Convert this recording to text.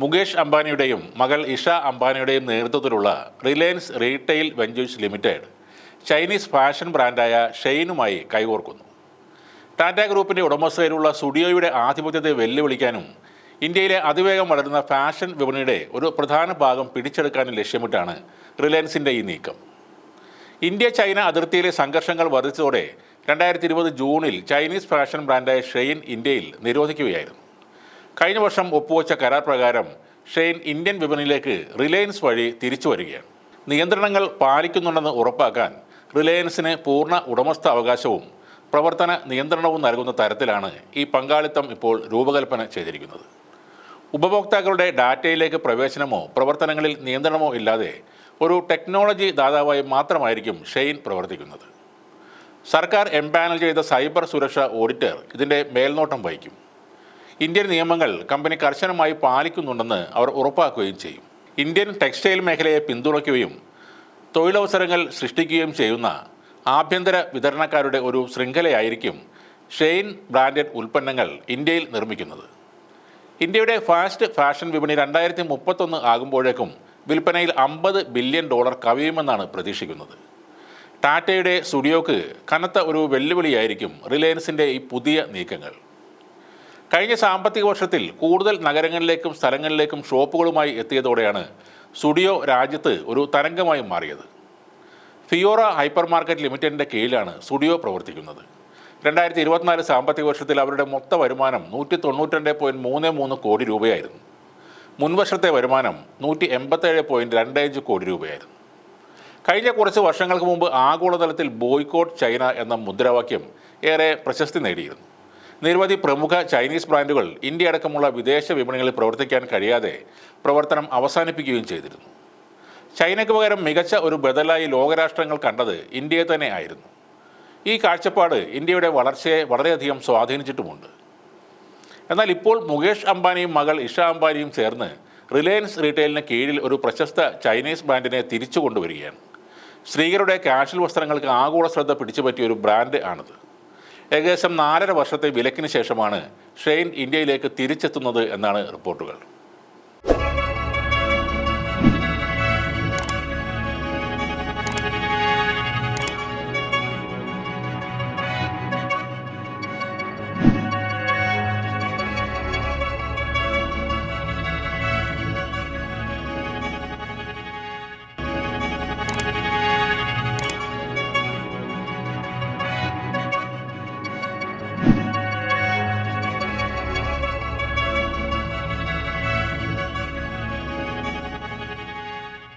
മുകേഷ് അംബാനിയുടെയും മകൾ ഇഷ അംബാനിയുടെയും നേതൃത്വത്തിലുള്ള Reliance retail ventures limited Chinese fashion ബ്രാൻഡായ ഷെയ്നുമായി കൈകോർക്കുന്നു. ടാറ്റ ഗ്രൂപ്പിന്റെ ഉടമസ്ഥതയിലുള്ള സ്റ്റുഡിയോയുടെ ആധിപത്യത്തെ വെല്ലുവിളിക്കാനും ഇന്ത്യയിലെ അതിവേഗം വളരുന്ന ഫാഷൻ വിപണിയുടെ ഒരു പ്രധാന ഭാഗം പിടിച്ചെടുക്കാനും ലക്ഷ്യമിട്ടാണ് റിലയൻസിന്റെ ഈ നീക്കം. ഇന്ത്യ ചൈന അതിർത്തിയിലെ സംഘർഷങ്ങൾ വർദ്ധിച്ചതോടെ രണ്ടായിരത്തി ഇരുപത് ജൂണിൽ ചൈനീസ് ഫാഷൻ ബ്രാൻഡായ ഷെയ്ൻ ഇന്ത്യയിൽ നിരോധിക്കുകയായിരുന്നു. കഴിഞ്ഞ വർഷം ഒപ്പുവച്ച കരാർ പ്രകാരം ഷെയ്ൻ ഇന്ത്യൻ വിപണിയിലേക്ക് റിലയൻസ് വഴി തിരിച്ചു വരികയാണ്. നിയന്ത്രണങ്ങൾ പാലിക്കുന്നുണ്ടെന്ന് ഉറപ്പാക്കാൻ റിലയൻസിന് പൂർണ ഉടമസ്ഥ അവകാശവും പ്രവർത്തന നിയന്ത്രണവും നൽകുന്ന തരത്തിലാണ് ഈ പങ്കാളിത്തം ഇപ്പോൾ രൂപകൽപ്പന ചെയ്തിരിക്കുന്നത്. ഉപഭോക്താക്കളുടെ ഡാറ്റയിലേക്ക് പ്രവേശനമോ പ്രവർത്തനങ്ങളിൽ നിയന്ത്രണമോ ഇല്ലാതെ ഒരു ടെക്നോളജി ദാതാവായി മാത്രമായിരിക്കും ഷെയ്ൻ പ്രവർത്തിക്കുന്നത്. സർക്കാർ എംപാനൽ ചെയ്ത സൈബർ സുരക്ഷ ഓഡിറ്റർ ഇതിന്റെ മേൽനോട്ടം വഹിക്കും. ഇന്ത്യൻ നിയമങ്ങൾ കമ്പനി കർശനമായി പാലിക്കുന്നുണ്ടെന്ന് അവർ ഉറപ്പാക്കുകയും ചെയ്യും. ഇന്ത്യൻ ടെക്സ്റ്റൈൽ മേഖലയെ പിന്തുണയ്ക്കുകയും തൊഴിലവസരങ്ങൾ സൃഷ്ടിക്കുകയും ചെയ്യുന്ന ആഭ്യന്തര വിതരണക്കാരുടെ ഒരു ശൃംഖലയായിരിക്കും ഷെയ്ൻ ബ്രാൻഡഡ് ഉൽപ്പന്നങ്ങൾ ഇന്ത്യയിൽ നിർമ്മിക്കുന്നത്. ഇന്ത്യയുടെ ഫാസ്റ്റ് ഫാഷൻ വിപണി രണ്ടായിരത്തി മുപ്പത്തൊന്ന് ആകുമ്പോഴേക്കും വിൽപ്പനയിൽ അമ്പത് ബില്യൺ ഡോളർ കവിയുമെന്നാണ് പ്രതീക്ഷിക്കുന്നത്. ടാറ്റയുടെ സ്റ്റുഡിയോക്ക് കനത്ത ഒരു വെല്ലുവിളിയായിരിക്കും റിലയൻസിന്റെ ഈ പുതിയ നീക്കങ്ങൾ. കഴിഞ്ഞ സാമ്പത്തിക വർഷത്തിൽ കൂടുതൽ നഗരങ്ങളിലേക്കും സ്ഥലങ്ങളിലേക്കും ഷോപ്പുകളുമായി എത്തിയതോടെയാണ് സ്റ്റുഡിയോ രാജ്യത്ത് ഒരു തരംഗമായി മാറിയത്. ഫിയോറ ഹൈപ്പർ മാർക്കറ്റ് ലിമിറ്റഡിന്റെ കീഴിലാണ് സ്റ്റുഡിയോ പ്രവർത്തിക്കുന്നത്. രണ്ടായിരത്തി ഇരുപത്തിനാല് സാമ്പത്തിക വർഷത്തിൽ അവരുടെ മൊത്ത വരുമാനം നൂറ്റി തൊണ്ണൂറ്റി പോയിന്റ് മൂന്ന് മൂന്ന് കോടി രൂപയായിരുന്നു. മുൻവർഷത്തെ വരുമാനം നൂറ്റി എൺപത്തേഴ് പോയിന്റ് രണ്ട് അഞ്ച് കോടി രൂപയായിരുന്നു. കഴിഞ്ഞ കുറച്ച് വർഷങ്ങൾക്ക് മുമ്പ് ആഗോളതലത്തിൽ ബോയ്ക്കോട്ട് ചൈന എന്ന മുദ്രാവാക്യം ഏറെ പ്രശസ്തി നേടിയിരുന്നു. നിരവധി പ്രമുഖ ചൈനീസ് ബ്രാൻഡുകൾ ഇന്ത്യ അടക്കമുള്ള വിദേശ വിപണികളിൽ പ്രവർത്തിക്കാൻ കഴിയാതെ പ്രവർത്തനം അവസാനിപ്പിക്കുകയും ചെയ്തിരുന്നു. ചൈനയ്ക്ക് പകരം മികച്ച ഒരു ബദലായി ലോകരാഷ്ട്രങ്ങൾ കണ്ടത് ഇന്ത്യയെ തന്നെ ആയിരുന്നു. ഈ കാഴ്ചപ്പാട് ഇന്ത്യയുടെ വളർച്ചയെ വളരെയധികം സ്വാധീനിച്ചിട്ടുമുണ്ട്. എന്നാൽ ഇപ്പോൾ മുകേഷ് അംബാനിയും മകൾ ഇഷ അംബാനിയും ചേർന്ന് റിലയൻസ് റീറ്റെയിലിന് കീഴിൽ ഒരു പ്രശസ്ത ചൈനീസ് ബ്രാൻഡിനെ തിരിച്ചു കൊണ്ടുവരികയാണ് സ്ത്രീകളുടെ കാഷ്വൽ വസ്ത്രങ്ങൾക്ക് ആഗോള ശ്രദ്ധ പിടിച്ചുപറ്റിയ ഒരു ബ്രാൻഡ് ആണിത്. ഏകദേശം നാലര വർഷത്തെ വിലക്കിന് ശേഷമാണ് ഷെയ്ൻ ഇന്ത്യയിലേക്ക് തിരിച്ചെത്തുന്നത് എന്നാണ് റിപ്പോർട്ടുകൾ.